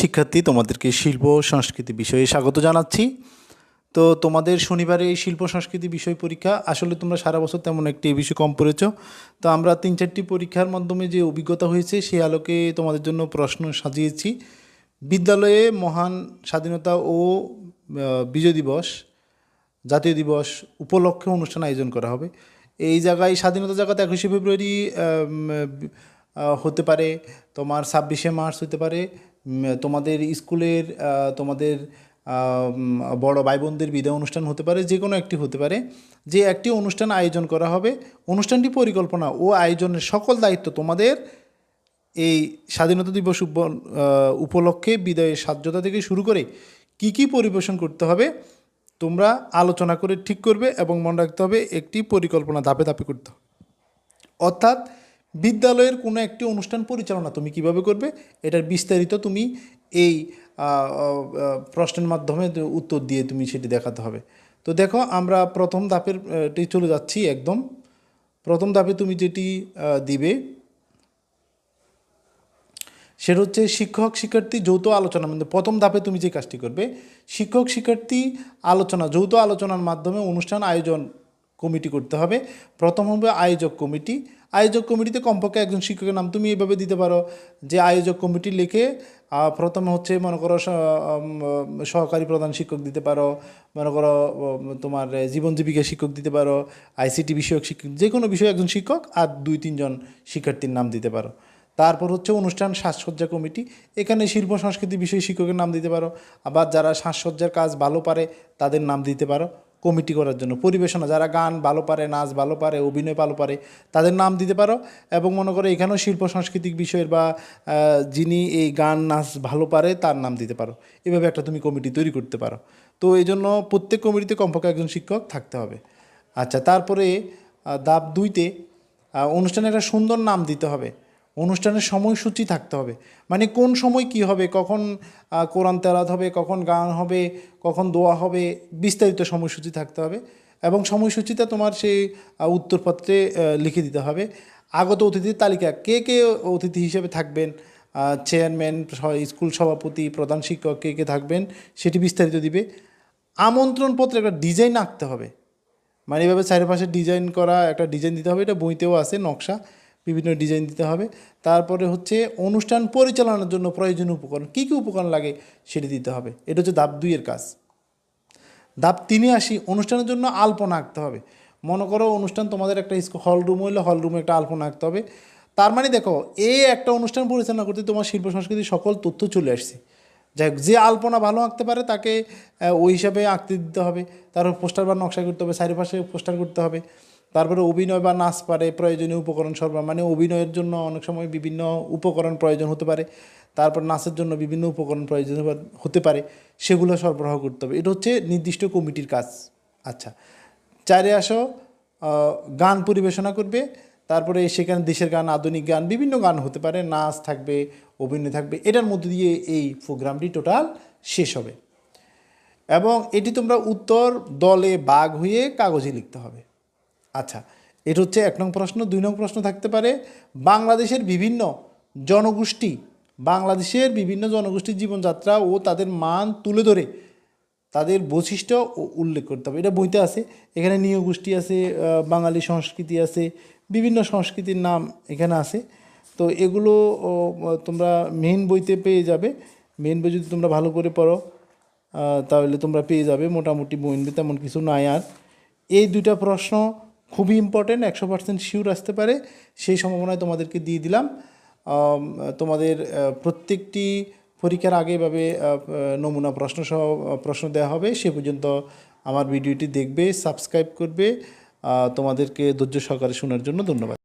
শিক্ষার্থী, তোমাদেরকে শিল্প সংস্কৃতি বিষয়ে স্বাগত জানাচ্ছি। তো তোমাদের শনিবারে এই শিল্প সংস্কৃতি বিষয় পরীক্ষা, আসলে তোমরা সারা বছর তেমন একটি বিষয়ে কম পড়েছ। তো আমরা তিন চারটি পরীক্ষার মাধ্যমে যে অভিজ্ঞতা হয়েছে সেই আলোকে তোমাদের জন্য প্রশ্ন সাজিয়েছি। বিদ্যালয়ে মহান স্বাধীনতা ও বিজয় দিবস, জাতীয় দিবস উপলক্ষে অনুষ্ঠান আয়োজন করা হবে। এই জায়গায়, স্বাধীনতা জায়গাতে একুশে ফেব্রুয়ারি হতে পারে, তোমার ছাব্বিশে মার্চ হতে পারে তোমাদের স্কুলের তোমাদের বড় ভাই বোনদের বিদায় অনুষ্ঠান হতে পারে, যে কোনো একটি হতে পারে, যে একটি অনুষ্ঠান আয়োজন করা হবে, অনুষ্ঠানটি পরিকল্পনা ও আয়োজনের সকল দায়িত্ব তোমাদের এই স্বাধীনতা দিবস উপ- উপলক্ষে বিদায়ের সাজ্যতা থেকে শুরু করে কি কি পরিবেশন করতে হবে, তোমরা আলোচনা করে ঠিক করবে এবং মনে রাখতে হবে একটি পরিকল্পনা ধাপে ধাপে করতে অর্থাৎ বিদ্যালয়ের কোনো একটি অনুষ্ঠান পরিচালনা তুমি কীভাবে করবে? এটার বিস্তারিত তুমি এই প্রশ্নের মাধ্যমে উত্তর দিয়ে তুমি সেটি দেখাতে হবে। তো দেখো, আমরা প্রথম ধাপের চলে যাচ্ছি একদম। প্রথম ধাপে তুমি যেটি দিবে, সেটা হচ্ছে শিক্ষক, শিক্ষার্থী, যৌথ আলোচনা। মানে প্রথম ধাপে তুমি যে কাজটি করবে, শিক্ষক, শিক্ষার্থী আলোচনা, যৌথ আলোচনার মাধ্যমে অনুষ্ঠান আয়োজন কমিটি করতে হবে। প্রথম হবে আয়োজক কমিটি। আয়োজক কমিটিতে কমপক্ষে একজন শিক্ষকের নাম তুমি এভাবে দিতে পারো যে আয়োজক কমিটি লিখে প্রথমে হচ্ছে মনে করো সহকারী প্রধান শিক্ষক দিতে পারো, মনে করো তোমার জীবন জীবিকা শিক্ষক দিতে পারো, আইসিটি বিষয়ক শিক্ষক, যে কোনো বিষয়ে একজন শিক্ষক আর দুই, তিনজন শিক্ষার্থীর নাম দিতে পারো। তারপর হচ্ছে অনুষ্ঠান সাজসজ্জা কমিটি। এখানে শিল্প, সংস্কৃতি বিষয়ে শিক্ষকের নাম দিতে পারো। আবার যারা সাজসজ্জার কাজ ভালো পারে তাদের নাম দিতে পারো। কমিটি করার জন্য। পরিবেশনা, যারা গান ভালো পারে, নাচ ভালো পারে, অভিনয় ভালো পারে, তাদের নাম দিতে পারো এবং মনে করো এখানেও শিল্প, সাংস্কৃতিক বিষয়ের বা যিনি এই গান, নাচ ভালো পারে তার নাম দিতে পারো। এভাবে একটা তুমি কমিটি তৈরি করতে পারো। তো এই জন্য প্রত্যেক কমিটিতে কমপক্ষে একজন শিক্ষক থাকতে হবে। আচ্ছা তারপরে ধাপ দুইতে অনুষ্ঠানে একটা সুন্দর নাম দিতে হবে। অনুষ্ঠানের সময়সূচি থাকতে হবে। মানে কোন সময় কি হবে, কখন কোরআন তেলাত হবে, কখন গান হবে, কখন দোয়া হবে, বিস্তারিত সময়সূচি থাকতে হবে এবং সময়সূচিটা তোমার সেই উত্তরপত্রে লিখে দিতে হবে। আগত অতিথির তালিকা, কে কে অতিথি হিসেবে থাকবেন? চেয়ারম্যান স্কুল সভাপতি, প্রধান শিক্ষক কে কে থাকবেন সেটি বিস্তারিত দিবে। আমন্ত্রণপত্রে একটা ডিজাইন আঁকতে হবে। মানে এভাবে চারিপাশে ডিজাইন করা, একটা ডিজাইন দিতে হবে, এটা বইতেও আছে নকশা। বিভিন্ন ডিজাইন দিতে হবে। তারপরে হচ্ছে অনুষ্ঠান পরিচালনার জন্য প্রয়োজনীয় উপকরণ কী কী উপকরণ লাগে সেটি দিতে হবে। এটা হচ্ছে ধাপ দুইয়ের কাজ। ধাপ তিনে আসি অনুষ্ঠানের জন্য আলপনা আঁকতে হবে। মনে করো অনুষ্ঠান তোমাদের একটা হল রুম হইলে হল রুমে একটা আলপনা আঁকতে হবে। তার মানে দেখো এই একটা অনুষ্ঠান পরিচালনা করতে তোমার শিল্প সংস্কৃতির সকল তথ্য চলে আসছে। যাই হোক, যে আলপনা ভালো আঁকতে পারে তাকে ওই হিসাবে আঁকতে দিতে হবে। তারপর পোস্টার বা নকশা করতে হবে চারিপাশে পোস্টার করতে হবে। তারপরে অভিনয় বা নাচ পারে, প্রয়োজনীয় উপকরণ সরবরাহ মানে অভিনয়ের জন্য অনেক সময় বিভিন্ন উপকরণ প্রয়োজন হতে পারে। তারপর নাচের জন্য বিভিন্ন উপকরণ প্রয়োজন হতে- পারে সেগুলো সরবরাহ করতে হবে। এটা হচ্ছে নির্দিষ্ট কমিটির কাজ। আচ্ছা চারে আসো গান পরিবেশনা করবে, তারপরে সেখানে দেশের গান, আধুনিক গান, বিভিন্ন গান হতে পারে, নাচ থাকবে, অভিনয় থাকবে, এটার মধ্যে দিয়ে এই প্রোগ্রামটি টোটাল শেষ হবে। এবং এটি তোমরা উত্তর দলে বাঘ হয়ে কাগজে লিখতে হবে। আচ্ছা এটা হচ্ছে এক নং প্রশ্ন, দুই নং প্রশ্ন থাকতে পারে, বাংলাদেশের বিভিন্ন জনগোষ্ঠী, বাংলাদেশের বিভিন্ন জনগোষ্ঠীর জীবনযাত্রা ও তাদের মান তুলে ধরে তাদের বৈশিষ্ট্য উল্লেখ করতে হবে। এটা বইতে আছে, এখানে নিয় গোষ্ঠী আছে বাঙালি সংস্কৃতি আছে, বিভিন্ন সংস্কৃতির নাম এখানে আছে। তো এগুলো তোমরা মেন বইতে পেয়ে যাবে। মেন বই যদি তোমরা ভালো করে পড়ো তাহলে তোমরা পেয়ে যাবে। মোটামুটি বইনবে তেমন কিছু নাই আর। এই দুইটা প্রশ্ন খুবই ইম্পর্টেন্ট একশো পার্সেন্ট শিওর আসতে পারে। সেই সম্ভাবনায় তোমাদেরকে দিয়ে দিলাম। তোমাদের প্রত্যেকটি পরীক্ষার আগে এভাবে নমুনা প্রশ্ন সহ, প্রশ্ন দেওয়া হবে। সে পর্যন্ত আমার ভিডিওটি দেখবে সাবস্ক্রাইব করবে। তোমাদেরকে ধৈর্য সহকারে শোনার জন্য ধন্যবাদ।